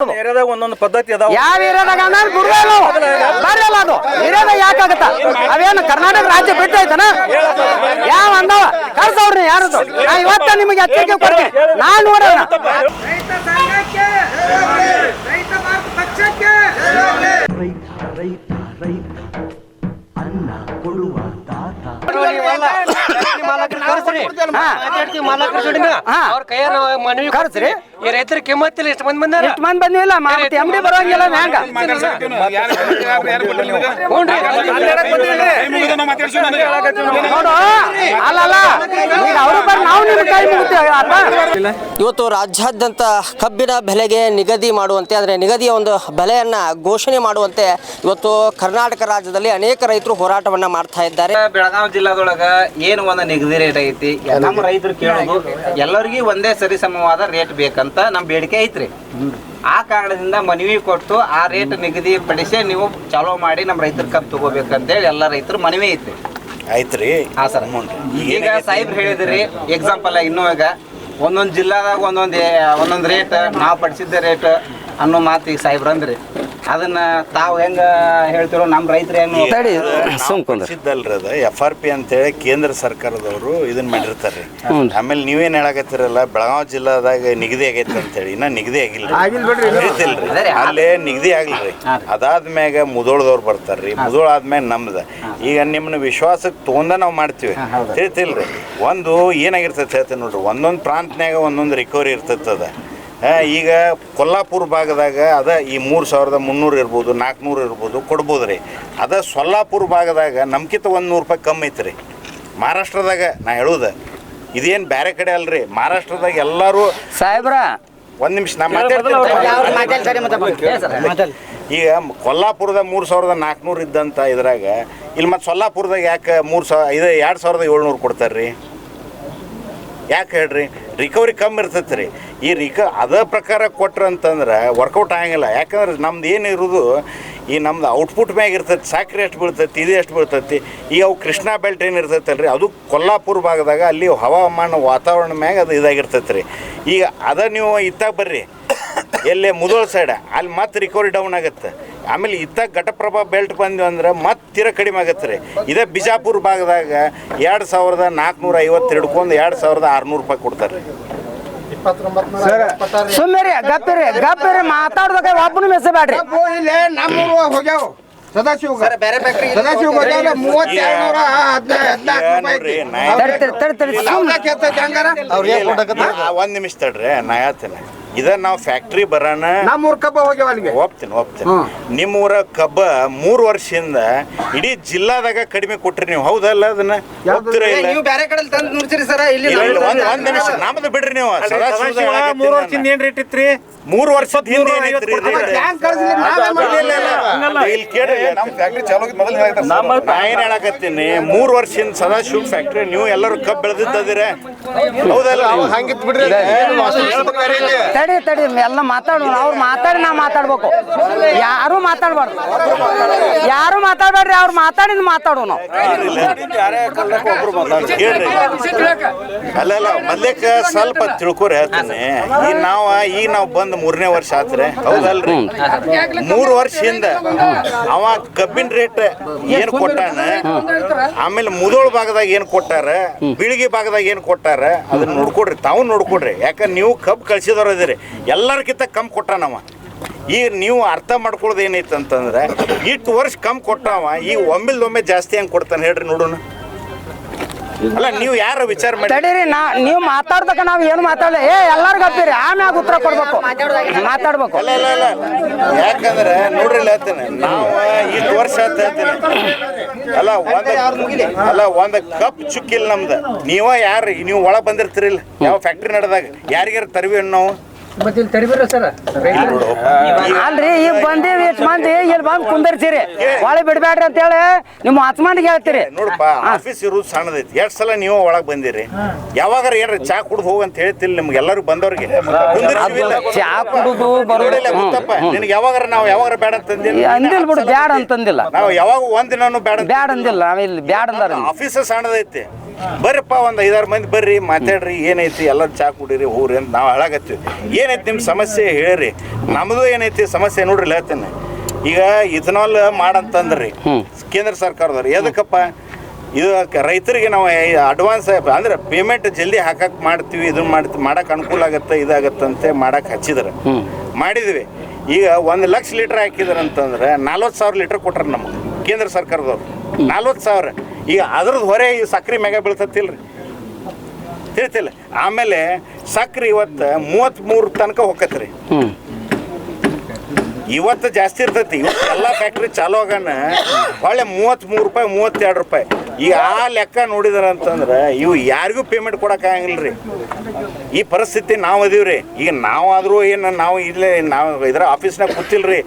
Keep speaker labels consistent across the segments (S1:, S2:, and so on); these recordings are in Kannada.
S1: ಏರಿಯಾದಾಗ ಒಂದೊಂದು ಪದ್ಧತಿ ಅದಾವ?
S2: ಯಾವ ಏರಿಯಾದಾಗ ಅಂದ್ರೆ ಬರಲ್ಲ ಅದು. ಏರಿಯಾದಾಗ ಯಾಕಾಗತ್ತ ಅವೇನು ಕರ್ನಾಟಕ ರಾಜ್ಯ ಬಿಟ್ಟೈತನ ಯಾವ ಅಂದವ? ಕರ್ಸವ್ರಿ ಯಾರದು? ನಾ ಇವತ್ತ ನಿಮಗೆ ಎಚ್ಚರಿಕೆ ಕೊಡ್ತೀನಿ. ನಾನು ನೋಡೋಣ.
S3: ರೈತ ರೈತ
S4: ಅನ್ನ ಕೊಡುವ ತಾತ
S2: ಹಾ.
S5: ಅವ್ರ ಕೈಯಾರ ಮನವಿ
S2: ಕರ್ಸ್ರಿ.
S5: ಈ ರೈತರ ಕಿಮ್ಮತ್ತಿಲ್ಲ ಎಷ್ಟು ಮಂದಿ ಬಂದಾರ
S2: ಎಷ್ಟು ಮಂದಿ ಬಂದಿಲ್ಲ ಮತ್ತೆ ಎಂ ಡಿ ಬರೋಂಗಿಲ್ಲ ಹ್ಯಾಂಗ ನೋಡು ಅಲ್ಲಲ್ಲ ಈಗ ಅವರು ಬರ್ರಿ ನಾವು ನಿಮ್ಗೆ ಕೈ ಮುಗಿತೇವೆ
S6: ಇವತ್ತು ರಾಜ್ಯಾದ್ಯಂತ ಕಬ್ಬಿನ ಬೆಲೆಗೆ ನಿಗದಿ ಮಾಡುವಂತೆ ಅಂದ್ರೆ ನಿಗದಿಯ ಒಂದು ಬೆಲೆಯನ್ನ ಘೋಷಣೆ ಮಾಡುವಂತೆ ಇವತ್ತು ಕರ್ನಾಟಕ ರಾಜ್ಯದಲ್ಲಿ ಅನೇಕ ರೈತರು ಹೋರಾಟವನ್ನ ಮಾಡ್ತಾ ಇದ್ದಾರೆ
S7: ಬೆಳಗಾವಿ ಜಿಲ್ಲಾದೊಳಗ ಏನು ಒಂದು ನಿಗದಿ ರೇಟ್ ಐತಿ ನಮ್ಮ ರೈತರು ಕೇಳೋದು ಎಲ್ಲರಿಗೂ ಒಂದೇ ಸರಿಸಮವಾದ ರೇಟ್ ಬೇಕಂತ ನಮ್ಮ ಬೇಡಿಕೆ ಐತ್ರಿ. ಆ ಕಾರಣದಿಂದ ಮನವಿ ಕೊಟ್ಟು ಆ ರೇಟ್ ನಿಗದಿ ಪಡಿಸಿ ನೀವು ಚಾಲೋ ಮಾಡಿ ನಮ್ಮ ಕಬ್ ಕಬ್ಬು ತಗೋಬೇಕಂತೇಳಿ ಎಲ್ಲ ರೈತರು ಮನವಿ ಐತ್ರಿ.
S8: ಆಯ್ತ್ರಿ.
S7: ಹಾ ಸರ್. ಈಗ ಸಾಹೇಬ್ರು ಹೇಳಿದ್ರಿ ಎಕ್ಸಾಂಪಲ್ ಇನ್ನೂ ಈಗ ಒಂದೊಂದು ಜಿಲ್ಲಾದಾಗ ಒಂದೊಂದು ಒಂದೊಂದು ರೇಟ್ ನಾವು ಪಡಿಸಿದ್ದ ರೇಟ್ ಅನ್ನೋ ಮಾತು ಈಗ ಸಾಹೇಬ್ರು ಅಂದ್ರಿ. ಅದನ್ನ ತಾವು ಹೆಂಗ ಹೇಳ್ತಿರೋ ನಮ್ಮ ರೈತರು ಏನು
S2: ತಡಿ ಸುಮ್ ಕುಂದ್ರ.
S8: ಸಿದ್ದಲ್ರಿ ಅದ. ಎಫ್ ಆರ್ ಪಿ ಅಂತೇಳಿ ಕೇಂದ್ರ ಸರ್ಕಾರದವರು ಇದನ್ನ ಮಾಡಿರ್ತಾರ್ರಿ. ಆಮೇಲೆ ನೀವೇನ್ ಹೇಳಕತ್ತಿರಲ್ಲ ಬೆಳಗಾವಿ ಜಿಲ್ಲಾದಾಗ ನಿಗದಿ ಆಗೈತೆ ಅಂತೇಳಿ. ಇನ್ನ ನಿಗದಿ ಆಗಿಲ್ಲ ಅಲ್ಲೇ ನಿಗದಿ ಆಗ್ಲಿರಿ ಅದಾದ್ಮ್ಯಾಗ ಮುದೋಳದವ್ರು ಬರ್ತಾರ್ರಿ. ಮುದೋಳ ಆದ್ಮ್ಯಾಗ ನಮ್ದ. ಈಗ ನಿಮ್ಮನ್ನ ವಿಶ್ವಾಸಕ್ಕೆ ತೊಗೊಂಡ ನಾವು ಮಾಡ್ತೀವಿ. ತಿಳಿತಿಲ್ರಿ. ಒಂದು ಏನಾಗಿರ್ತೈತೆ ಹೇಳ್ತೀನಿ ನೋಡ್ರಿ. ಒಂದೊಂದು ಪ್ರಾಂತ್ನ್ಯಾಗ ಒಂದೊಂದು ರಿಕವರಿ ಇರ್ತೈತೆ ಅದ. ಆ, ಈಗ ಕೊಲ್ಲಾಪುರ ಭಾಗದಾಗ ಅದ ಈ ಮೂರು ಸಾವಿರದ ಮುನ್ನೂರು ಇರ್ಬೋದು ನಾಲ್ಕುನೂರು ಇರ್ಬೋದು ಕೊಡ್ಬೋದು ರೀ. ಅದ ಸೊಲ್ಲಾಪುರ ಭಾಗದಾಗ ನಮ್ಕಿಂತ ಒಂದು ನೂರು ರೂಪಾಯಿ ಕಮ್ಮಿ ಐತ್ರಿ. ಮಹಾರಾಷ್ಟ್ರದಾಗ ನಾ ಹೇಳುದ ಇದೇನು ಬೇರೆ ಕಡೆ ಅಲ್ರಿ. ಮಹಾರಾಷ್ಟ್ರದಾಗ ಎಲ್ಲರೂ
S2: ಸಾಹೇಬ್ರ
S8: ಒಂದು ನಿಮಿಷ ನಾ ಮಾತಾಡ್ತೀನಿ ಈಗ ಕೊಲ್ಲಾಪುರದ ಮೂರು ಸಾವಿರದ ನಾಲ್ಕುನೂರು ಇದ್ದಂಥ ಇದ್ರಾಗ ಇಲ್ಲಿ ಮತ್ತು ಸೊಲ್ಲಾಪುರದಾಗ ಯಾಕೆ ಮೂರು ಸಾವಿರ ಇದು ಎರಡು ಸಾವಿರದ ಏಳ್ನೂರು ಕೊಡ್ತಾರೆ ರೀ ಯಾಕೆ ಹೇಳ್ರಿ? ರಿಕವರಿ ಕಮ್ಮಿ ಇರ್ತೈತೆ ರೀ. ಈ ರಿಕ ಅದ ಪ್ರಕಾರ ಕೊಟ್ರ ಅಂತಂದ್ರೆ ವರ್ಕೌಟ್ ಆಗಂಗಿಲ್ಲ. ಯಾಕಂದ್ರೆ ನಮ್ದು ಏನು ಇರೋದು, ಈ ನಮ್ದು ಔಟ್ಪುಟ್ ಮ್ಯಾಗ ಇರ್ತೈತಿ, ಸಾಕ್ರಿ ಎಷ್ಟು ಬೀಳ್ತೈತಿ, ಇದು ಎಷ್ಟು ಬೀಳ್ತೈತಿ, ಈಗ ಅವು ಕೃಷ್ಣ ಬೆಲ್ಟ್ ಏನು ಇರ್ತೈತಲ್ಲ ರೀ ಅದು ಕೊಲ್ಲಾಪುರ ಭಾಗದಾಗ ಅಲ್ಲಿ ಹವಾಮಾನ ವಾತಾವರಣ ಮ್ಯಾಗ ಅದು ಇದಾಗಿರ್ತೈತೆ ರೀ. ಈಗ ಅದ ನೀವು ಇತ್ತಾಗ ಬರ್ರಿ. ಎಲ್ಲೇ ಮುದೋಳ ಸೈಡ ಅಲ್ಲಿ ಮತ್ತೆ ರಿಕವರಿ ಡೌನ್ ಆಗುತ್ತೆ. ಆಮೇಲೆ ಇತ್ತ ಘಟಪ್ರಭಾ ಬೆಲ್ಟ್ ಬಂದ್ವಿ ಅಂದ್ರೆ ಮತ್ತಿರ ತೀರ ಕಡಿಮೆ ಆಗತ್ತೆ ರೀ. ಇದೇ ಬಿಜಾಪುರ ಭಾಗದಾಗ ಎರಡು ಸಾವಿರದ ನಾಲ್ಕುನೂರ ಐವತ್ತು ಹಿಡ್ಕೊಂಡು ಎರಡು ಸಾವಿರದ ಆರುನೂರು ರೂಪಾಯಿ ಕೊಡ್ತಾರೆ ರೀ.
S2: ಸುಮ್ಮನೆ ಗಪ್ಪಿರಿ ಗಪ್ಪಿರಿ ಮಾತಾಡ್ದಾಗ ನಮ್ಮ ಮೆಸಬೇಡ್ರಿ
S3: ಇಲ್ಲೇ ನಮ್ಮೂರು ಹೋಗ್ಯಾವ. ಸದಾಶಿವ ಸದಾಶಿವ ಹೋಗ್ಯಾವ ಮೂವತ್ತೆರಡು ನೂರ ಹದಿನಾಲ್ಕು
S8: ಈಗ ನೋಡ್ರಿ ನಾ
S2: ತಡಿ ತಡಿ ತಡಿ ತಡಿ ಸುಮ್ನೆ.
S8: ನಾ- ಒಂದ್ ನಿಮಿಷ ತಡ್ರಿ ನಾ ಹೇಳ್ತೇನೆ. ಇದ ನಾವು ಫ್ಯಾಕ್ಟ್ರಿ ಬರೋಣ
S3: ಊರ ಕಬ್ಬ ಹೋಗ್ಯಾವ ಅಲ್ಲಿಗೆ.
S8: ಹೋಗ್ತೀನಿ ಹೋಗ್ತೀನಿ. ನಿಮ್ಮ ಊರ ಕಬ್ಬ ಮೂರು ವರ್ಷದಿಂದ ಇಡೀ ಜಿಲ್ಲಾದಾಗ ಕಡಿಮೆ ಕೊಟ್ರಿ ನೀವು. ಹೌದಲ್ಲ ಅದನ್ನ? ಇಲ್ಲ?
S7: ನೀವು ಬೇರೆ ಕಡೆ ತಂದು ನೋಡ್ತೀರಿ ಸರ ಇಲ್ಲಿ
S8: ಇಲ್ಲ, ಇಲ್ಲ, ಒಂದ್ ಒಂದ್ ನಿಮಿಷ ನಮ್ದು ಬಿಡ್ರಿ ನೀವು. ಸದಾಶಿವ
S1: ಮೂರು ವರ್ಷದಿಂದ ಏನ್ ರೇಟ್ ಇತ್ರಿ?
S8: ಮೂರು ವರ್ಷದ ಹಿಂದೆ ಏನೈತ್ರಿ?
S3: ಹ್ಯಾಂಗ್ ಕಳ್ಸಿಲ್ಲ ನಾವೇ
S8: ಇಲ್ಲ, ಇಲ್ಲ, ಇಲ್ಲ. ಇಲ್ಲಿ ಕೇಳ್ರಿ. ನಮ್ಮ ಫ್ಯಾಕ್ಟ್ರಿ ಚಾಲು ನಾ ಏನ್ ಹೇಳಕತ್ತೀನಿ ಮೂರು ವರ್ಷದಿಂದ ಸದಾಶಿವ ಫ್ಯಾಕ್ಟ್ರಿ ನೀವು ಎಲ್ಲರೂ ಕಬ್ಬು ಬೆಳೆದಿದ್ದದಿರ. ಹೌದಲ್ಲ
S2: ತಡಿ ತಡಿ ಎಲ್ಲ ಮಾತಾಡೋಣ ಅವ್ರು ಮಾತಾಡಿ ನಾ ಮಾತಾಡ್ಬೇಕು. ಯಾರು ಮಾತಾಡ್ಬಾರ್ದು. ಯಾರು ಮಾತಾಡ್ಬೇಡ್ರಿ ಅವ್ರು ಮಾತಾಡಿದ್ ಮಾತಾಡೋ ನಾವು.
S8: ಕೇಳ್ರಿ ಅಲ್ಲ ಅಲ್ಲ ಮೊದ್ಲೇಕ ಸ್ವಲ್ಪ ತಿಳ್ಕೊರಿ ಹೇಳ್ತೀನಿ. ಈಗ ನಾವ ಈಗ ನಾವು ಬಂದ್ ಮೂರನೇ ವರ್ಷ ಆತ್ರಿ. ಹೌದಲ್ರಿ? ಮೂರು ವರ್ಷದಿಂದ ಅವ ಕಬ್ಬಿನ ರೇಟ್ ಏನ್ ಕೊಟ್ಟಾನ? ಆಮೇಲೆ ಮುದೋಳ ಭಾಗದಾಗ ಏನ್ ಕೊಟ್ಟಾರ? ಬೀಳಿಗೆ ಭಾಗದಾಗ ಏನ್ ಕೊಟ್ಟಾರ? ಅದನ್ನ ನೋಡ್ಕೊಡ್ರಿ ತಾವು ನೋಡ್ಕೊಡ್ರಿ. ಯಾಕಂದ್ರೆ ನೀವು ಕಬ್ಬು ಕಳ್ಸಿದವ್ರ ಇದೀರಿ ಎಲ್ಲರಿಗಿಂತ ಕಮ್ಮಿ ಕೊಟ್ಟಾನವ ಈಗ ನೀವು ಅರ್ಥ ಮಾಡ್ಕೊಳ್ಳೋದು ಏನೈತೆ ಅಂತಂದ್ರೆ ಇಷ್ಟು ವರ್ಷ ಕಮ್ಮಿ ಈ ಈಗ ಒಮ್ಮಿಲ್ದೊಮ್ಮೆ ಜಾಸ್ತಿ ಹೆಂಗೆ ಕೊಡ್ತಾನೆ ಹೇಳ್ರಿ ನೋಡೋಣ. ಅಲ್ಲ ನೀವು ಯಾರು ವಿಚಾರ ಮಾಡಿ
S2: ತಡೀರಿ ನಾ ನೀವು ಮಾತಾಡ್ದಕ್ಕ ನಾವು ಏನು ಮಾತಾಡಲ್ಲ ಏ ಎಲ್ಲಾರ್ಗ ಗಪ್ಪಿರಿ ಆಮ್ಯಾಗ ಉತ್ತರ ಕೊಡ್ಬೇಕು. ಮಾತಾಡ್ಬೇಕು.
S8: ಅಲ್ಲ ಅಲ್ಲ ಅಲ್ಲ. ಯಾಕಂದ್ರೆ ನೋಡ್ರಿ ಇಲ್ಲಿ ಹೇಳ್ತೇನೆ ನಾವು ಇಷ್ಟು ವರ್ಷ ಅಂತ ಹೇಳ್ತೇನೆ. ಅಲ್ಲ ಒಂದ್ ಅಲ್ಲ ಒಂದ್ ಕಪ್ ಚುಕ್ಕಿಲ್ಲ ನಮ್ದು. ನೀವ ಯಾರು ನೀವು ಒಳಗ್ ಬಂದಿರ್ತೀರಿ ಯಾವ ಫ್ಯಾಕ್ಟ್ರಿ ನಡೆದಾಗ. ಯಾರಿಗಾರ ತರ್ವಿ ನಾವು?
S2: ಅಲ್ರಿ ಈಗ ಬಂದೇವಿ ಇಷ್ಟು ಮಂದಿ ಇಲ್ಲಿ ಬಂದು ಕುಂದರ್ಸಿರಿ? ಒಳಗೆ ಬಿಡ್ಬೇಡ್ರಿ ಅಂತ ಹೇಳಿ ನಿಮ್ಮ ಹತ್ಮಂದಿಗೆ ಹೇಳ್ತೀರಿ.
S8: ನೋಡಪ್ಪ ಆಫೀಸ್ ಇರೋದು ಸಣ್ಣದೈತಿ. ಎರಡ್ ಸಲ ನೀವು ಒಳಗೆ ಬಂದಿರಿ? ಯಾವಾಗಾರ ಏನ್ರಿ ಚಾ ಕುಡ್ದು ಹೋಗು ಅಂತ ಹೇಳ್ತಿಲ್ಲ ನಿಮ್ಗೆ ಎಲ್ಲರೂ ಬಂದವ್ರಿಗೆ?
S2: ಚಾ ಕುಡಿದು ಬರೋದು.
S8: ನೋಡಿಲ್ಲ ಗೊತ್ತಪ್ಪ? ನಿನಗೆ ಯಾವಾಗಾರ ನಾವು ಯಾವಾಗಾರ ಬೇಡ ಅಂತಂದಿಲ್ಲ?
S2: ಅಂದಿಲ್ ಬಿಡು ಬ್ಯಾಡ ಅಂತಂದಿಲ್ಲ.
S8: ನಾವು ಯಾವಾಗ ಒಂದಿನೂ ಬೇಡ
S2: ಬ್ಯಾಡ ಅಂದಿಲ್ಲ ಇಲ್ಲಿ ಬ್ಯಾಡ ಅಂದಾರ.
S8: ಆಫೀಸ್ ಸಣ್ಣದೈತಿ. ಬರ್ರಿಪ್ಪ ಒಂದು ಐದಾರು ಮಂದಿ ಬರ್ರಿ ಮಾತಾಡ್ರಿ ಏನೈತಿ ಎಲ್ಲರೂ ಚಾ ಕುಡೀರಿ ಹೋಗ್ರಿ ಅಂತ ನಾವು ಹಾಳಾಗತ್ತೀವಿ ಏನೈತಿ ನಿಮ್ಮ ಸಮಸ್ಯೆ ಹೇಳ್ರಿ. ನಮ್ಮದು ಏನೈತಿ ಸಮಸ್ಯೆ ನೋಡ್ರಿ ಹೇಳ್ತೇನೆ. ಈಗ ಇಥನಾಲ್ ಮಾಡಂತಂದ್ರಿ ಕೇಂದ್ರ ಸರ್ಕಾರದವ್ರು ಎದಕ್ಕಪ್ಪ? ಇದು ರೈತರಿಗೆ ನಾವು ಅಡ್ವಾನ್ಸ್ ಅಂದ್ರೆ ಪೇಮೆಂಟ್ ಜಲ್ದಿ ಹಾಕಕ್ಕೆ ಮಾಡ್ತೀವಿ ಇದನ್ನ ಮಾಡ್ತೀವಿ ಮಾಡಕ್ಕೆ ಅನುಕೂಲ ಆಗುತ್ತೆ ಇದಾಗತ್ತಂತೆ ಮಾಡಕ್ಕೆ ಹಚ್ಚಿದ್ರು. ಮಾಡಿದ್ವಿ. ಈಗ ಒಂದು ಲಕ್ಷ ಲೀಟ್ರ್ ಹಾಕಿದ್ರು ಅಂತಂದ್ರೆ ನಲ್ವತ್ತು ಸಾವಿರ ಲೀಟ್ರ್ ಕೊಟ್ರೆ ನಮಗೆ. ಕೇಂದ್ರ ಸರ್ಕಾರದವ್ರು. ನಲ್ವತ್ತು ಸಾವಿರ. ಈಗ ಅದ್ರದ್ದು ಹೊರೆ ಈ ಸಕ್ರೆ ಮ್ಯಾಗ ಬೀಳ್ತತಿಲ್ರಿ. ತಿಳಿತಿಲ್ಲ. ಆಮೇಲೆ ಸಕ್ರೆ ಇವತ್ತು ಮೂವತ್ತ್ಮೂರು ತನಕ ಹೋಗತ್ರಿ ಇವತ್ತು ಜಾಸ್ತಿ ಇರ್ತೈತಿ. ಇವತ್ತು ಎಲ್ಲ ಫ್ಯಾಕ್ಟ್ರಿ ಚಾಲು ಆಗೋಣ. ಒಳ್ಳೆ ಮೂವತ್ತ್ಮೂರು ರೂಪಾಯಿ ಮೂವತ್ತೆರಡು ರೂಪಾಯಿ. ಈಗ ಆ ಲೆಕ್ಕ ನೋಡಿದಾರ ಅಂತಂದ್ರೆ ಇವು ಯಾರಿಗೂ ಪೇಮೆಂಟ್ ಕೊಡೋಕ್ಕಾಗಂಗಿಲ್ಲ ರೀ ಈ ಪರಿಸ್ಥಿತಿ ನಾವು ಅದೀವ್ರಿ. ಈಗ ನಾವಾದರೂ ಏನು ನಾವು ಇಲ್ಲೇ ನಾವು ಇದರ ಆಫೀಸ್ನಾಗ ಕೂತಿಲ್ರಿ.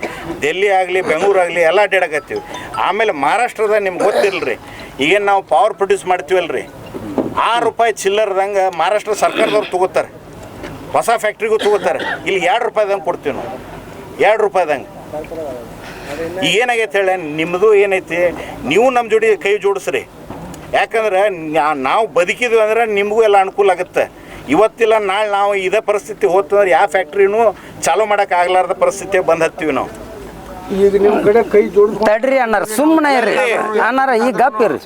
S8: ಡೆಲ್ಲಿ ಆಗಲಿ, ಬೆಂಗಳೂರು ಆಗಲಿ, ಎಲ್ಲ ಅಡ್ಡಾಡಕತ್ತೀವಿ ಆಮೇಲೆ ಮಹಾರಾಷ್ಟ್ರದ ನಿಮ್ಗೆ ಗೊತ್ತಿಲ್ರಿ. ಈಗೇನು ನಾವು ಪವರ್ ಪ್ರೊಡ್ಯೂಸ್ ಮಾಡ್ತೀವಲ್ರಿ. ಆರು ರೂಪಾಯಿ ಚಿಲ್ಲರ್ದಂಗೆ ಮಹಾರಾಷ್ಟ್ರ ಸರ್ಕಾರದವ್ರು ತಗೋತಾರೆ. ಹೊಸ ಫ್ಯಾಕ್ಟ್ರಿಗೂ ತಗೋತಾರೆ. ಇಲ್ಲಿ ಎರಡು ರೂಪಾಯಿದಂಗೆ ಕೊಡ್ತೀವಿ ನಾವು. ಎರಡು ರೂಪಾಯಿದಂಗೆ. ಈಗ ಏನಾಗೈತೆ ಹೇಳಿ ನಿಮ್ಮದು ಏನೈತಿ? ನೀವು ನಮ್ಮ ಜೋಡಿ ಕೈ ಜೋಡಿಸ್ರಿ. ಯಾಕಂದ್ರೆ ನಾವು ಬದುಕಿದ್ವಿ ಅಂದ್ರೆ ನಿಮಗೂ ಎಲ್ಲ ಅನುಕೂಲ ಆಗುತ್ತೆ. ಇವತ್ತಿಲ್ಲ ನಾಳೆ ನಾವು ಇದೇ ಪರಿಸ್ಥಿತಿ ಹೋಗ್ತಂದ್ರೆ ಯಾವ ಫ್ಯಾಕ್ಟ್ರಿನೂ ಚಾಲೂ ಮಾಡಕ್ಕೆ ಆಗ್ಲಾರ್ದ ಪರಿಸ್ಥಿತಿ ಬಂದು ಹತ್ತೀವಿ ನಾವು.
S3: ಈಗ ನಿಮ್ಮ ಕಡೆ ಕೈ ಜೋಡಿಸ್
S2: ತಡ್ರಿ ಅಣ್ಣಾರ ಸುಮ್ಮನೆ ಇರ್ರಿ. ಅಣ್ಣಾರ ಈ
S8: ಗಪ್ ಇರ್ರಿ?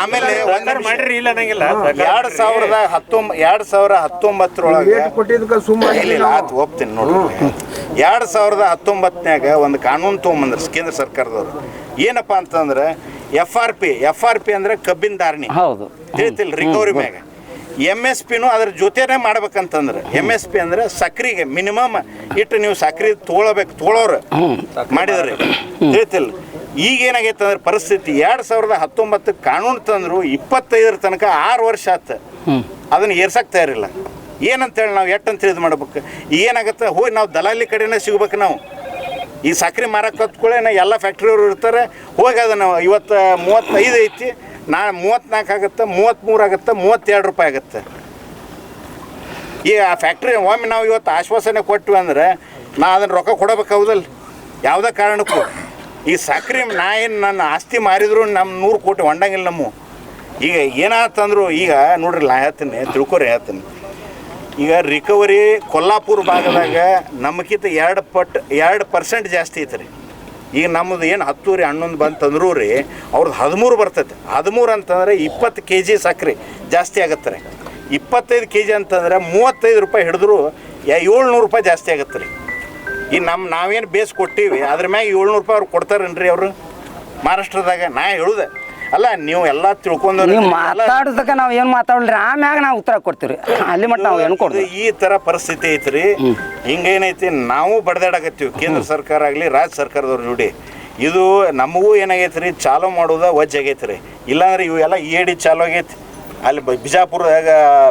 S8: ಆಮೇಲೆ ಒಂದರ
S1: ಮಾಡ್ರಿ ಇಲ್ಲ ಅನ್ನಂಗಿಲ್ಲ.
S8: ಎರಡು ಸಾವಿರದ ಹತ್ತೊಂಬ ಎರಡು ಸಾವಿರ ಹತ್ತೊಂಬತ್ತರೊಳಗೆ
S3: ಕೊಟ್ಟಿದ್ದಕ್ಕೆ ಸುಮ್ಮನೆ
S8: ಇಲ್ಲ ಇಲ್ಲ ಆತು ಹೋಗ್ತೀನಿ ನೋಡ್ರಿ. ಎರಡು ಸಾವಿರದ ಹತ್ತೊಂಬತ್ತನ್ಯಾಗ ಒಂದು ಕಾನೂನು ತೊಗೊಂಬಂದ್ರೆ ಕೇಂದ್ರ ಸರ್ಕಾರದವರು. ಏನಪ್ಪ ಅಂತಂದ್ರೆ F R P F R P ಅಂದ್ರೆ ಕಬ್ಬಿನ ಧಾರಣಿ.
S2: ಹೌದು.
S8: ತಿಳಿತಿಲ್ಲ ರಿಕವರಿ ಮ್ಯಾಗ. ಎಂ ಎಸ್ ಪಿನೂ ಅದ್ರ ಜೊತೆನೇ ಮಾಡ್ಬೇಕಂತಂದ್ರೆ ಎಂ ಎಸ್ ಪಿ ಅಂದ್ರೆ ಸಕ್ರಿಗೆ ಮಿನಿಮಮ್ ಇಟ್ಟು ನೀವು ಸಕ್ರಿ ತೊಗೊಳ್ಬೇಕು ತೊಗೊಳೋರು ಮಾಡಿದ್ರಿ. ತಿಳಿತಿಲ್ಲ ಈಗ ಏನಾಗೈತೆ ಅಂದ್ರೆ ಪರಿಸ್ಥಿತಿ ಎರಡು ಸಾವಿರದ ಹತ್ತೊಂಬತ್ತು ಕಾನೂನು ತಂದ್ರು ಇಪ್ಪತ್ತೈದರ ತನಕ ಆರು ವರ್ಷ ಆತ. ಅದನ್ನ ಏರ್ಸಕ್ ತಯಾರಿಲ್ಲ. ಏನಂತೇಳಿ ನಾವು ಎಟ್ಟಂತ ಇದು ಮಾಡ್ಬೇಕು? ಏನಾಗತ್ತೆ? ಏನಾಗುತ್ತೆ ಹೋಗಿ ನಾವು ದಲಾಲಿ ಕಡೆನೇ ಸಿಗ್ಬೇಕು ನಾವು. ಈ ಸಕ್ರೆ ಮಾರಕ್ಕೆ ನಾ ಎಲ್ಲ ಫ್ಯಾಕ್ಟ್ರಿಯವರು ಇರ್ತಾರೆ. ಹೋಗಿ ಅದನ್ನು ಇವತ್ತು ಮೂವತ್ತೈದು ಐತಿ ನಾ ಮೂವತ್ತ್ನಾಲ್ಕು ಆಗುತ್ತೆ ಮೂವತ್ತ್ಮೂರು ಆಗುತ್ತೆ, ಮೂವತ್ತೆರಡು ರೂಪಾಯಿ ಆಗುತ್ತೆ. ಈ ಆ ಫ್ಯಾಕ್ಟ್ರಿ ಒಮ್ಮೆ ನಾವು ಇವತ್ತು ಆಶ್ವಾಸನೆ ಕೊಟ್ವಿ ಅಂದ್ರೆ ನಾ ಅದನ್ನು ರೊಕ್ಕ ಕೊಡಬೇಕಾಗುದಲ್ಲ. ಯಾವುದೇ ಕಾರಣಕ್ಕೂ. ಈ ಸಕ್ರೆ ನಾ ಏನು ನನ್ನ ಆಸ್ತಿ ಮಾರಿದ್ರು ನಮ್ಮ ನೂರು ಕೋಟಿ ಹೊಂಡಂಗಿಲ್ಲ ನಮ್ಮ. ಈಗ ಏನಾತಂದ್ರು ಈಗ ನೋಡ್ರಿ ನಾ ಹೇಳ್ತೀನಿ, ತಿಳ್ಕೊರಿ ಹೇಳ್ತೀನಿ. ಈಗ ರಿಕವರಿ ಕೊಲ್ಲಾಪುರ ಭಾಗದಾಗ ನಮಗಿಂತ ಎರಡು ಪಟ್ಟು ಎರಡು ಪರ್ಸೆಂಟ್ ಜಾಸ್ತಿ ಐತೆ ರೀ ಈಗ ನಮ್ಮದು ಏನು ಹತ್ತೂರಿ ಹನ್ನೊಂದು ಬಂತಂದ್ರೂ ರೀ ಅವ್ರದ್ದು ಹದಿಮೂರು ಬರ್ತೈತೆ. ಹದಿಮೂರು ಅಂತಂದ್ರೆ ಇಪ್ಪತ್ತು ಕೆ ಜಿ ಸಕ್ರೆ ಜಾಸ್ತಿ ಆಗತ್ತೆ ರೀ. ಇಪ್ಪತ್ತೈದು ಕೆ ಜಿ ಅಂತಂದ್ರೆ ಮೂವತ್ತೈದು ರೂಪಾಯಿ ಹಿಡಿದ್ರು ಏಳ್ನೂರು ರೂಪಾಯಿ ಜಾಸ್ತಿ ಆಗತ್ತೆ ರೀ. ಈಗ ನಮ್ಮ ನಾವೇನು ಬೇಸ್ ಕೊಟ್ಟೀವಿ, ಅದ್ರ ಮ್ಯಾಗ ಏಳ್ನೂರು ರೂಪಾಯಿ ಅವ್ರು ಕೊಡ್ತಾರೇನ್ರಿ ಅವರು? ಮಹಾರಾಷ್ಟ್ರದಾಗ ನಾ ಹೇಳುದೆ ಅಲ್ಲ ನೀವು ಎಲ್ಲ ತಿಳ್ಕೊಂಡು
S2: ನೀವು ಮಾತಾಡೋದಕ್ಕೆ ನಾವು ಏನು ಮಾತಾಡಲ್ರಿ? ಆಮ್ಯಾಗ ನಾವು ಉತ್ತರ ಕೊಡ್ತೀವಿ ಅಲ್ಲಿ ಮಟ್ಟ ನಾವು ಏನು ಕೊಡ್ತೀವಿ
S8: ಈ ತರ ಪರಿಸ್ಥಿತಿ ಐತ್ರಿ. ಹಿಂಗೇನೈತಿ ನಾವು ಬಡ್ದಾಡಕತ್ತೀವಿ. ಕೇಂದ್ರ ಸರ್ಕಾರ ಆಗಲಿ ರಾಜ್ಯ ಸರ್ಕಾರದವ್ರ ಜೋಡಿ. ಇದು ನಮಗೂ ಏನಾಗೈತ್ರಿ ಚಾಲೂ ಮಾಡೋದ ಆಗೈತೆ ರೀ ಇಲ್ಲಾಂದ್ರೆ ಇವೆಲ್ಲ ಇ ಡಿ ಚಾಲು ಆಗೈತಿ. ಅಲ್ಲಿ ಬ- ಬಿಜಾಪುರದಾಗ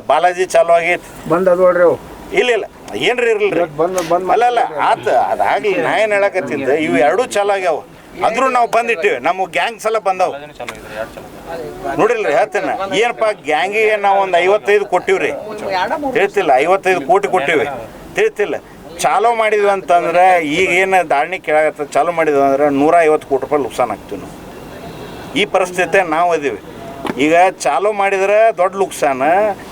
S8: ಬಾಲಾಜಿ ಚಾಲು ಆಗೈತಿ.
S3: ಬಂದ್ ಅದ್ ನೋಡ್ರಿ
S8: ಇಲ್ಲ ಇಲ್ಲ. ಏನ್ರಿ ಇರಲಿಲ್ಲ
S3: ಬಂದ್ ಬಂದ್
S8: ಅಲ್ಲ ಅಲ್ಲ ಆತ ಅದಾಗ್ಲಿ ನಾ ಏನು ಹೇಳಕತ್ತಿದ್ದೆ ಇವು ಎರಡೂ ಚಾಲು ಆಗ್ಯಾವ. ಅಂದ್ರೂ ನಾವು ಬಂದಿಟ್ಟಿವಿ ನಮ್ಮ ಗ್ಯಾಂಗ್ಸ್ ಎಲ್ಲ ಬಂದವು. ನೋಡಿಲ್ರಿ ಹೇಳ್ತೇನೆ. ಏನಪ್ಪ ಗ್ಯಾಂಗಿಗೆ ನಾವು ಒಂದು ಐವತ್ತೈದು ಕೊಟ್ಟಿವ್ರಿ. ತಿಳಿತಿಲ್ಲ ಐವತ್ತೈದು ಕೋಟಿ ಕೊಟ್ಟಿವಿ. ತಿಳಿತಿಲ್ಲ. ಚಾಲೋ ಮಾಡಿದ್ವಿ ಅಂತಂದ್ರೆ ಈಗ ಏನು ದಾಳಿ ಕೇಳಾಗತ್ತ ಚಾಲೂ ಮಾಡಿದ್ವಿ ಅಂದ್ರೆ ನೂರ ಐವತ್ತು ಕೋಟಿ ರೂಪಾಯಿ ನುಕ್ಸಾನ್ ಆಗ್ತೀವಿ ನಾವು. ಈ ಪರಿಸ್ಥಿತಿ ನಾವು ಅದೀವಿ ಈಗ ಚಾಲೂ ಮಾಡಿದ್ರೆ ದೊಡ್ಡ ನುಕ್ಸಾನ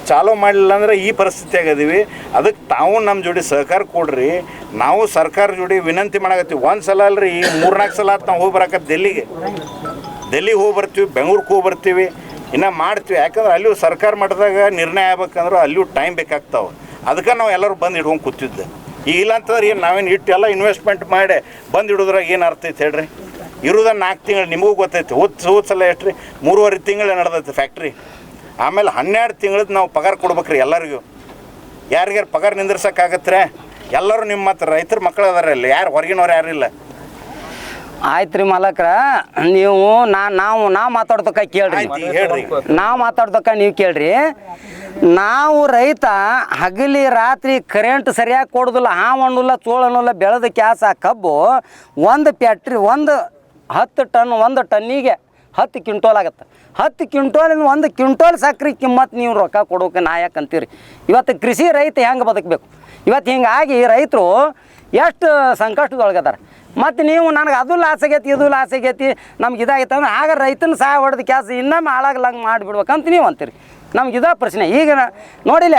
S8: ಚಾಲೂ ಮಾಡಲಿಲ್ಲ ಅಂದ್ರೆ ಈ ಪರಿಸ್ಥಿತಿಯಾಗ ಅದೀವಿ ಅದಕ್ಕೆ ತಾವು ನಮ್ಮ ಜೋಡಿ ಸಹಕಾರ ಕೊಡ್ರಿ. ನಾವು ಸರ್ಕಾರ ಜೋಡಿ ವಿನಂತಿ ಮಾಡಕತ್ತೀವಿ. ಒಂದು ಸಲ ಅಲ್ರಿ, ಈ ಮೂರ್ನಾಲ್ಕು ಸಲ ಆತು ನಾವು ಹೋಗಿ ಬರಕತ್ತೆ ಡೆಲ್ಲಿಗೆ ದೆಲ್ಲಿಗೆ ಹೋಗಿ ಬರ್ತೀವಿ, ಬೆಂಗ್ಳೂರಿಗೆ ಹೋಗಿ ಬರ್ತೀವಿ. ಇನ್ನು ಮಾಡ್ತೀವಿ. ಯಾಕಂದ್ರೆ ಅಲ್ಲಿಯೂ ಸರ್ಕಾರ ಮಟ್ಟದಾಗ ನಿರ್ಣಯ ಆಗ್ಬೇಕಂದ್ರೆ ಅಲ್ಲಿಯೂ ಟೈಮ್ ಬೇಕಾಗ್ತಾವೆ. ಅದಕ್ಕೆ ನಾವು ಎಲ್ಲರೂ ಬಂದು ಇಟ್ಕೊಂಡು ಕೂತಿದ್ದೆ. ಈಗ ಇಲ್ಲ ಅಂತಂದ್ರೆ ಏನು ನಾವೇನು ಇಟ್ಟು ಎಲ್ಲ ಇನ್ವೆಸ್ಟ್ಮೆಂಟ್ ಮಾಡಿ ಬಂದು ಇಡೋದ್ರಾಗ ಏನು ಅರ್ಥ ಐತೆ ಹೇಳ್ರಿ? ಇರೋದ ನಾಲ್ಕು ತಿಂಗಳು ನಿಮಗೂ ಗೊತ್ತೈತಿ. ಹೋದ್ ಹೋದ್ ಸಲ ಎಷ್ಟು ರೀ ಮೂರುವರೆ ತಿಂಗಳು ನಡೆದೈತೆ ಫ್ಯಾಕ್ಟ್ರಿ ಆಮೇಲೆ ಹನ್ನೆರಡು ತಿಂಗಳದ್ದು ನಾವು ಪಗಾರ ಕೊಡ್ಬೇಕ್ರಿ ಎಲ್ಲರಿಗೂ. ಯಾರಿಗ್ಯಾರು ಪಗಾರ ನಿಂದ್ರಿಸೋಕ್ಕಾಗತ್ತೆ ಎಲ್ಲರೂ ನಿಮ್ಮ ಮತ್ತು ರೈತರ ಮಕ್ಕಳು ಅದಾರ ಇಲ್ಲ ಯಾರು ಹೊರಗಿನವ್ರು ಯಾರಿಲ್ಲ
S2: ಆಯ್ತು ರೀ ಮಾಲಕ್ರ ನೀವು ನಾ ನಾವು ನಾ ಮಾತಾಡ್ತಕ್ಕ ಕೇಳ್ರಿ.
S8: ನಾ
S2: ನಾವು ಮಾತಾಡ್ತಕ್ಕ ನೀವು ಕೇಳ್ರಿ. ನಾವು ರೈತ ಹಗಲಿ ರಾತ್ರಿ ಕರೆಂಟ್ ಸರಿಯಾಗಿ ಕೊಡೋದಿಲ್ಲ ಹಾವು ಅನ್ನೋಲ್ಲ ಚೋಳ ಅನ್ನೋಲ್ಲ ಬೆಳೆದ ಕ್ಯಾಸ ಕಬ್ಬು ಒಂದು ಪ್ಯಾಟ್ರಿ ಒಂದು ಹತ್ತು ಟನ್, ಒಂದು ಟನ್ನಿಗೆ ಹತ್ತು ಕ್ವಿಂಟೋಲ್ ಆಗತ್ತೆ. ಹತ್ತು ಕ್ವಿಂಟೋಲಿನ ಒಂದು ಕ್ವಿಂಟೋಲ್ ಸಕ್ಕರೆ ಕಿಮ್ಮತ್ ನೀವು ರೊಕ್ಕ ಕೊಡೋಕೆ ನಾ ಯಾಕೆ ಅಂತೀರಿ? ಇವತ್ತು ಕೃಷಿ ರೈತ ಹೆಂಗೆ ಬದುಕಬೇಕು? ಇವತ್ತು ಹಿಂಗಾಗಿ ರೈತರು ಎಷ್ಟು ಸಂಕಷ್ಟದೊಳಗದಾರೆ. ಮತ್ತು ನೀವು ನನಗೆ ಅದು ಲಾಸ್ ಆಗೈತಿ, ಇದು ಲಾಸ್ ಆಗೈತಿ, ನಮ್ಗೆ ಇದಾಗೈತೆ ಅಂದ್ರೆ ಆಗ ರೈತನ ಸಹಾಯ ಹೊಡೆದ ಕೆಲಸ ಇನ್ನೊಮ್ಮೆ ಹಾಳಾಗ್ಲಂಗೆ ಮಾಡಿಬಿಡ್ಬೇಕಂತ ನೀವು ಅಂತೀರಿ. ನಮ್ಗೆ ಇದ ಪ್ರಶ್ನೆ. ಈಗ ನೋಡಿಲ್ಲ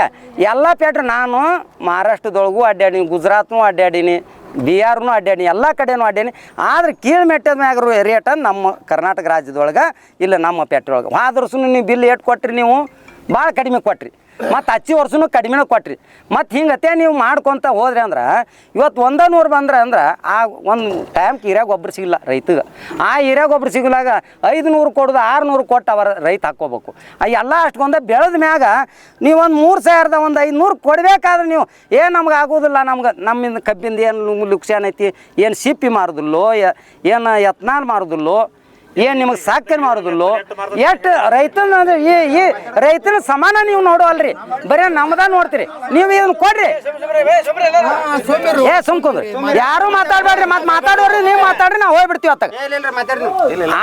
S2: ಎಲ್ಲ ಪೇಟ್ರ್ ನಾನು ಮಹಾರಾಷ್ಟ್ರದೊಳಗೂ ಅಡ್ಡಾಡೀನಿ ಗುಜರಾತ್ನೂ ಅಡ್ಡಾಡೀನಿ ಬಿಹಾರ್ನೂ ಅಡ್ಡಾಡೀನಿ ಎಲ್ಲ ಕಡೆನೂ ಅಡ್ಡಾಡೀನಿ ಆದ್ರೆ ಕೀಳು ಮೆಟ್ಟದ ಮ್ಯಾಗ ರೇಟ ನಮ್ಮ ಕರ್ನಾಟಕ ರಾಜ್ಯದೊಳಗೆ ಇಲ್ಲ ನಮ್ಮ ಪೇಟ್ರೊಳಗೆ ಆದ್ರೂ ನೀವು ಬಿಲ್ ಏಟ್ ಕೊಟ್ರಿ ನೀವು ಭಾಳ ಕಡಿಮೆ ಕೊಟ್ರಿ. ಮತ್ತು ಹಚ್ಚಿ ವರ್ಷನೂ ಕಡಿಮೆನ ಕೊಟ್ರಿ. ಮತ್ತು ಹಿಂಗತೆ ನೀವು ಮಾಡ್ಕೊತ ಹೋದ್ರಿ ಅಂದ್ರೆ, ಇವತ್ತು ಒಂದ ನೂರು ಬಂದ್ರೆ ಅಂದ್ರೆ, ಆ ಒಂದು ಟೈಮ್ ಹಿರಿಯ ಗೊಬ್ಬರ ಸಿಗಲ್ಲ ರೈತಗೆ. ಆ ಹಿರಿಯ ಗೊಬ್ಬರ ಸಿಗಲಾಗ ಐದು ನೂರು ಕೊಡೋದು ಆರುನೂರು ಕೊಟ್ಟು ಅವರ ರೈತ ಹಾಕ್ಕೋಬೇಕು. ಆ ಎಲ್ಲ ಅಷ್ಟೊಂದ ಬೆಳೆದ ಮ್ಯಾಗ ನೀವು ಒಂದು ಮೂರು ಸಾವಿರದ ಒಂದು ಐದುನೂರು ಕೊಡಬೇಕಾದ್ರೆ ನೀವು ಏನು ನಮ್ಗೆ ಆಗೋದಿಲ್ಲ ನಮ್ಗೆ, ನಮ್ಮಿಂದ ಕಬ್ಬಿಂದ ಏನು ಲುಕ್ಸಾನ್ ಐತಿ, ಏನು ಸಿಪ್ಪಿ ಮಾರೋದಿಲ್ಲೋ ಏನು ಯತ್ನಾಲ್ ಮಾರೋದಿಲ್ಲೋ ಏನು ನಿಮಗೆ ಸಾಕೇನು ಮಾಡೋದಿಲ್ಲೋ ಎಷ್ಟು ರೈತನ ಅಂದ್ರೆ ಈ ಈ ರೈತನ ಸಮಾನ ನೀವು ನೋಡುವಲ್ರಿ. ಬರೀ ನಮ್ದ ನೋಡ್ತೀರಿ. ನೀವು ಇದನ್ನ ಕೊಡ್ರಿ. ಏ ಸುಮ್ಕೊಂಡ್ರಿ ಯಾರು ಮಾತಾಡ್ಬೇಡ್ರಿ. ಮತ್ತೆ ಮಾತಾಡೋರಿ ನೀವು ಮಾತಾಡ್ರಿ ನಾವು ಹೋಗ್ಬಿಡ್ತೀವಿ ಅತ್ತಾಗ.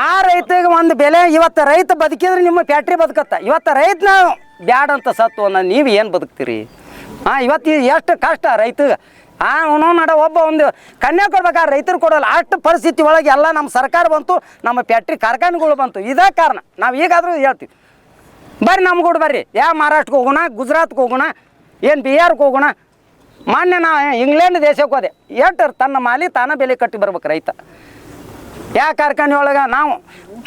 S2: ಆ ರೈತಗೆ ಒಂದು ಬೆಲೆ ಇವತ್ತು ರೈತ ಬದುಕಿದ್ರೆ ನಿಮ್ಮ ಫ್ಯಾಕ್ಟ್ರಿ ಬದುಕತ್ತ. ಇವತ್ತು ರೈತನ ಬ್ಯಾಡ ಅಂತ ಸತ್ತು ಅನ್ನೋ ನೀವು ಏನು ಬದುಕ್ತೀರಿ? ಹಾಂ ಇವತ್ತು ಈ ಎಷ್ಟು ಕಷ್ಟ ರೈತಗೆ. ಆ ಅವನು ನಡ, ಒಬ್ಬ ಒಂದು ಕನ್ಯಾ ಕೊಡ್ಬೇಕಾದ್ರೆ ರೈತರು ಕೊಡೋಲ್ಲ. ಅಷ್ಟು ಪರಿಸ್ಥಿತಿ ಒಳಗೆ ಎಲ್ಲ ನಮ್ಮ ಸರ್ಕಾರ ಬಂತು, ನಮ್ಮ ಫ್ಯಾಕ್ಟ್ರಿ ಕಾರ್ಖಾನೆಗಳು ಬಂತು. ಇದೇ ಕಾರಣ. ನಾವು ಈಗಾದರೂ ಹೇಳ್ತೀವಿ. ಬರ್ರಿ ನಮ್ಮ ಕೂಡ ಬರ್ರಿ. ಯಾ ಮಹಾರಾಷ್ಟ್ರಕ್ಕೆ ಹೋಗೋಣ, ಗುಜರಾತ್ಗೆ ಹೋಗೋಣ, ಏನು ಬಿಹಾರ್ಗೆ ಹೋಗೋಣ. ಮಾನ್ಯ ನಾ ಇಂಗ್ಲೆಂಡ್ ದೇಶಕ್ಕೆ ಹೋದೆ. ಎಷ್ಟು ತನ್ನ ಮಾಲಿ ತಾನ ಬೆಲೆ ಕಟ್ಟಿ ಬರ್ಬೇಕು ರೈತ. ಯಾ ಕಾರ್ಖಾನೆ ಒಳಗೆ ನಾವು,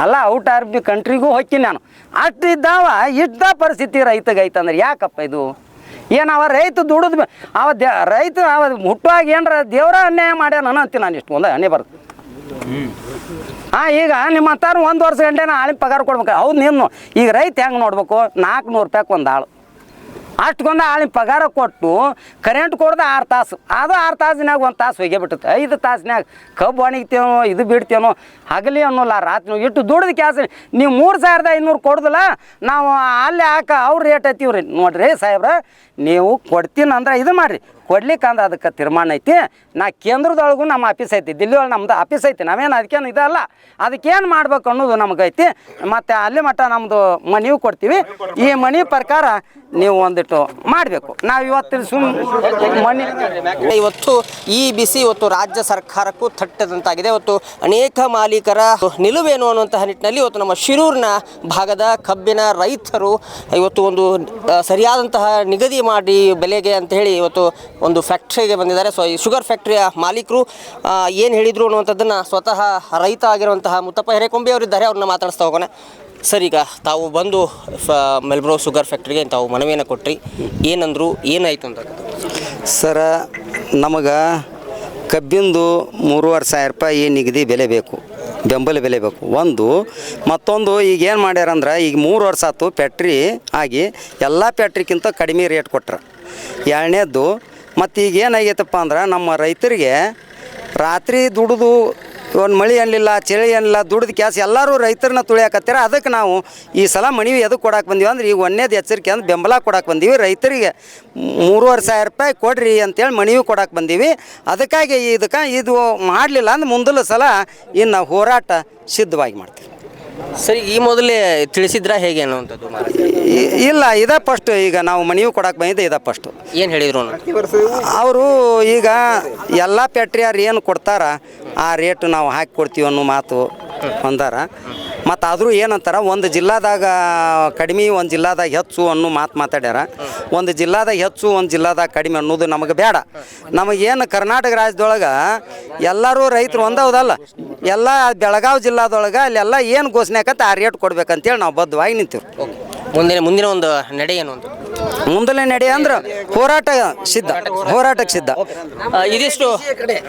S2: ಅಲ್ಲ, ಔಟ್ ಆರ್ ಬಿ ಕಂಟ್ರಿಗೂ ಹೋಗ್ತೀನಿ ನಾನು. ಅಷ್ಟು ಇದ್ದಾವ, ಇದ್ದ ಪರಿಸ್ಥಿತಿ ರೈತಗೈತಂದ್ರೆ ಯಾಕಪ್ಪ ಇದು? ಏನು ಅವ ರೈತ ದುಡಿದ ಅವ ದೇ ರೈತ ಅವ ಮುಟ್ಟುವಾಗ ಏನರ ದೇವರ ಅನ್ಯಾಯ ಮಾಡ್ಯಾನ ಅಂತೀನಿ ನಾನು ಇಷ್ಟು ಒಂದು ಅನ್ಯ ಬರ್ತದೆ ಹಾಂ ಈಗ ನಿಮ್ಮ ಹತ್ತಾರು ಒಂದು ವರ್ಷ ಗಂಟೆ ಆಳಿ ಪಗಾರ ಕೊಡ್ಬೇಕು. ಹೌದು ನೀನು. ಈಗ ರೈತ ಹೆಂಗೆ ನೋಡ್ಬೇಕು? ನಾಲ್ಕುನೂರು ರೂಪಾಯಿಗೆ ಒಂದು ಆಳು. ಅಷ್ಟೊಂದು ಆಳಿನ ಪಗಾರ ಕೊಟ್ಟು ಕರೆಂಟ್ ಕೊಡ್ದು ಆರು ತಾಸು. ಅದು ಆರು ತಾಸಿನಾಗ ಒಂದು ತಾಸು ಹೋಗೇ ಬಿಟ್ಟತೆ. ಐದು ತಾಸಿನಾಗ ಕಬ್ಬು ಒಣಗಿತೇನೋ, ಇದು ಬಿಡ್ತೇನೋ, ಹಗಲಿ ಅನ್ನೋಲ್ಲ, ರಾತ್ರಿ ಇಟ್ಟು ದುಡ್ದು ಕ್ಯಾಸ್ ನೀವು ಮೂರು ಸಾವಿರದ ಐನೂರು ಕೊಡ್ದಲ್ಲ, ನಾವು ಅಲ್ಲಿ ಹಾಕ ಅವ್ರ ರೇಟ್ ಐತಿವ್ರಿ ನೋಡ್ರಿ ಸಾಹೇಬ್ರ, ನೀವು ಕೊಡ್ತೀನಿ ಅಂದ್ರೆ ಇದು ಮಾಡಿರಿ. ಕೊಡ್ಲಿಕ್ಕೆ ಅಂದ್ರೆ ಅದಕ್ಕೆ ತೀರ್ಮಾನ ಐತಿ. ನಾ ಕೇಂದ್ರದೊಳಗೂ ನಮ್ಮ ಆಫೀಸ್ ಐತಿ ದಿಲ್ಲಿ ಒಳಗೆ ನಮ್ದು ಆಫೀಸ್ ಐತಿ. ನಾವೇನು ಅದಕ್ಕೇನು ಇದಲ್ಲ ಅದಕ್ಕೇನು ಮಾಡ್ಬೇಕು ಅನ್ನೋದು ನಮಗೈತಿ ಮತ್ತು ಅಲ್ಲಿ ಮಟ್ಟ ನಮ್ಮದು ಮನವಿ ಕೊಡ್ತೀವಿ. ಈ ಮನೆ ಪ್ರಕಾರ ನೀವು ಒಂದಿಟ್ಟು ಮಾಡಬೇಕು. ನಾವು ಇವತ್ತಿನ ಸುಮ್ ಮನೆ
S6: ಇವತ್ತು ಈ ಬಿಸಿ ಇವತ್ತು ರಾಜ್ಯ ಸರ್ಕಾರಕ್ಕೂ ತಟ್ಟದಂತಾಗಿದೆ ಇವತ್ತು ಅನೇಕ ಮಾಲೀಕರ ನಿಲುವೇನು ಅನ್ನುವಂತಹ ನಿಟ್ಟಿನಲ್ಲಿ ಇವತ್ತು ನಮ್ಮ ಶಿರೂರಿನ ಭಾಗದ ಕಬ್ಬಿನ ರೈತರು ಇವತ್ತು ಒಂದು ಸರಿಯಾದಂತಹ ನಿಗದಿ ಮಾಡಿ ಬೆಲೆಗೆ ಅಂತ ಹೇಳಿ ಇವತ್ತು ಒಂದು ಫ್ಯಾಕ್ಟ್ರಿಗೆ ಬಂದಿದ್ದಾರೆ. ಸೊ ಈ ಶುಗರ್ ಫ್ಯಾಕ್ಟ್ರಿಯ ಮಾಲೀಕರು ಏನು ಹೇಳಿದರು ಅನ್ನುವಂಥದ್ದನ್ನು ಸ್ವತಃ ರೈತ ಆಗಿರುವಂತಹ ಮುತ್ತಪ್ಪ ಹಿರೇಕೊಂಬಿ ಅವರಿದ್ದಾರೆ, ಅವ್ರನ್ನ ಮಾತಾಡಿಸ್ತಾ ಹೋಗೋಣ. ಸರ್, ಈಗ ತಾವು ಬಂದು ಫ ಮೆಲ್ಬ್ರೋ ಶುಗರ್ ಫ್ಯಾಕ್ಟ್ರಿಗೆ ತಾವು ಮನವಿಯನ್ನು ಕೊಟ್ಟ್ರಿ ಏನಂದರು, ಏನಾಯ್ತು ಅಂತ
S2: ಸರ, ನಮಗೆ ಕಬ್ಬಿಂದು ಮೂರುವರೆ ಸಾವಿರ ರೂಪಾಯಿ ನಿಗದಿ ಬೆಲೆ ಬೇಕು. ಬೆಂಬಲ ಬೆಲೆ ಬೇಕು. ಒಂದು, ಮತ್ತೊಂದು ಈಗ ಏನು ಮಾಡ್ಯಾರಂದ್ರೆ, ಈಗ ಮೂರು ವರ್ಷ ಆಯ್ತು ಪ್ಯಾಟ್ರಿ ಆಗಿ ಎಲ್ಲ ಫ್ಯಾಕ್ಟ್ರಿಗಿಂತ ಕಡಿಮೆ ರೇಟ್ ಕೊಟ್ರೆ. ಎರಡನೇದ್ದು ಮತ್ತು ಈಗ ಏನಾಗೈತಪ್ಪ ಅಂದ್ರೆ ನಮ್ಮ ರೈತರಿಗೆ ರಾತ್ರಿ ದುಡಿದು ಒಂದು ಮಳೆ ಅನ್ನಲಿಲ್ಲ ಚಳಿ ಅನ್ನಲಿಲ್ಲ ದುಡ್ದು ಕ್ಯಾಸ್ ಎಲ್ಲರೂ ರೈತರನ್ನ ತುಳಿಯಾಕತ್ತೀರ. ಅದಕ್ಕೆ ನಾವು ಈ ಸಲ ಮಣಿವಿ ಎದಕ್ಕೆ ಕೊಡಕ್ಕೆ ಬಂದೀವಿ ಅಂದ್ರೆ ಈಗ ಒಂದೇದು ಎಚ್ಚರಿಕೆ ಅಂದ್ರೆ ಬೆಂಬಲ ಕೊಡಕ್ಕೆ ಬಂದೀವಿ. ರೈತರಿಗೆ ಮೂರುವರೆ ಸಾವಿರ ರೂಪಾಯಿ ಕೊಡ್ರಿ ಅಂತೇಳಿ ಮಣಿವಿ ಕೊಡಕ್ಕೆ ಬಂದೀವಿ. ಅದಕ್ಕಾಗಿ ಇದಕ್ಕೆ ಇದು ಮಾಡಲಿಲ್ಲ ಅಂದ್ರೆ ಮುಂದಿನ ಸಲ ಇನ್ನು ಹೋರಾಟ ಸಿದ್ಧವಾಗಿ ಮಾಡ್ತೀವಿ.
S6: ಸರಿ ಈ ಮೊದಲೇ ತಿಳಿಸಿದ್ರ ಹೇಗೆ ಅನ್ನುವಂಥದ್ದು
S2: ಇ- ಇಲ್ಲ ಇದ ಫಸ್ಟ್ ಈಗ ನಾವು ಮನೆಯೂ ಕೊಡಕ್ಕೆ ಬಂದಿದ್ದೆ ಇದ ಫಸ್ಟು
S6: ಏನು ಹೇಳಿದ್ರು ಅನ್ನೋದು
S2: ಅವರು ಈಗ ಎಲ್ಲ ಪೆಟ್ರಿಯರ್ ಏನು ಕೊಡ್ತಾರ ಆ ರೇಟ್ ನಾವು ಹಾಕಿ ಕೊಡ್ತೀವಿ ಅನ್ನೋ ಮಾತು ಅಂದಾರ ಮತ್ತು ಆದರೂ ಏನಂತಾರ, ಒಂದು ಜಿಲ್ಲಾದಾಗ ಕಡಿಮೆ, ಒಂದು ಜಿಲ್ಲಾದಾಗ ಹೆಚ್ಚು ಅನ್ನೋ ಮಾತು ಮಾತಾಡ್ಯಾರ. ಒಂದು ಜಿಲ್ಲಾದಾಗ ಹೆಚ್ಚು, ಒಂದು ಜಿಲ್ಲಾದಾಗ ಕಡಿಮೆ ಅನ್ನೋದು ನಮಗೆ ಬೇಡ ನಮಗೇನು ಕರ್ನಾಟಕ ರಾಜ್ಯದೊಳಗೆ ಎಲ್ಲರೂ ರೈತರು ಒಂದೌದಲ್ಲ ಎಲ್ಲ ಬೆಳಗಾವಿ ಜಿಲ್ಲಾದೊಳಗೆ ಅಲ್ಲೆಲ್ಲ ಏನು ಘೋಷಣೆ ಆಕತ್ತೆ ಆ ರೇಟ್ ಕೊಡ್ಬೇಕಂತೇಳಿ ನಾವು ಬದ್ಧವಾಗಿ ನಿಂತೀವಿ
S6: ಮುಂದಿನ ಮುಂದಿನ ಒಂದು ನಡೆ ಏನು ಅಂತ?
S2: ಮುಂದಲೇ ನಡೆ ಅಂದ್ರೆ ಹೋರಾಟ ಸಿದ್ಧ ಹೋರಾಟಕ್ಕೆ ಸಿದ್ಧ.
S6: ಆ, ಇದಿಷ್ಟು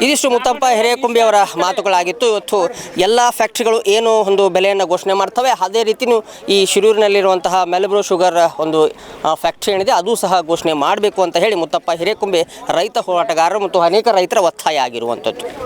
S6: ಇದಿಷ್ಟು ಮುತ್ತಪ್ಪ ಹಿರೇಕುಂಬಿ ಅವರ ಮಾತುಗಳಾಗಿತ್ತು. ಇವತ್ತು ಎಲ್ಲ ಫ್ಯಾಕ್ಟ್ರಿಗಳು ಏನು ಒಂದು ಬೆಲೆಯನ್ನು ಘೋಷಣೆ ಮಾಡ್ತವೆ ಅದೇ ರೀತಿಯೂ ಈ ಶಿರೂರಿನಲ್ಲಿರುವಂತಹ ಮೆಲ್ಬ್ರೋ ಶುಗರ್ ಒಂದು ಫ್ಯಾಕ್ಟ್ರಿ ಏನಿದೆ ಅದು ಸಹ ಘೋಷಣೆ ಮಾಡಬೇಕು ಅಂತ ಹೇಳಿ ಮುತ್ತಪ್ಪ ಹಿರೇಕುಂಬಿ ರೈತ ಹೋರಾಟಗಾರರು ಮತ್ತು ಅನೇಕ ರೈತರ ಒತ್ತಾಯ ಆಗಿರುವಂಥದ್ದು.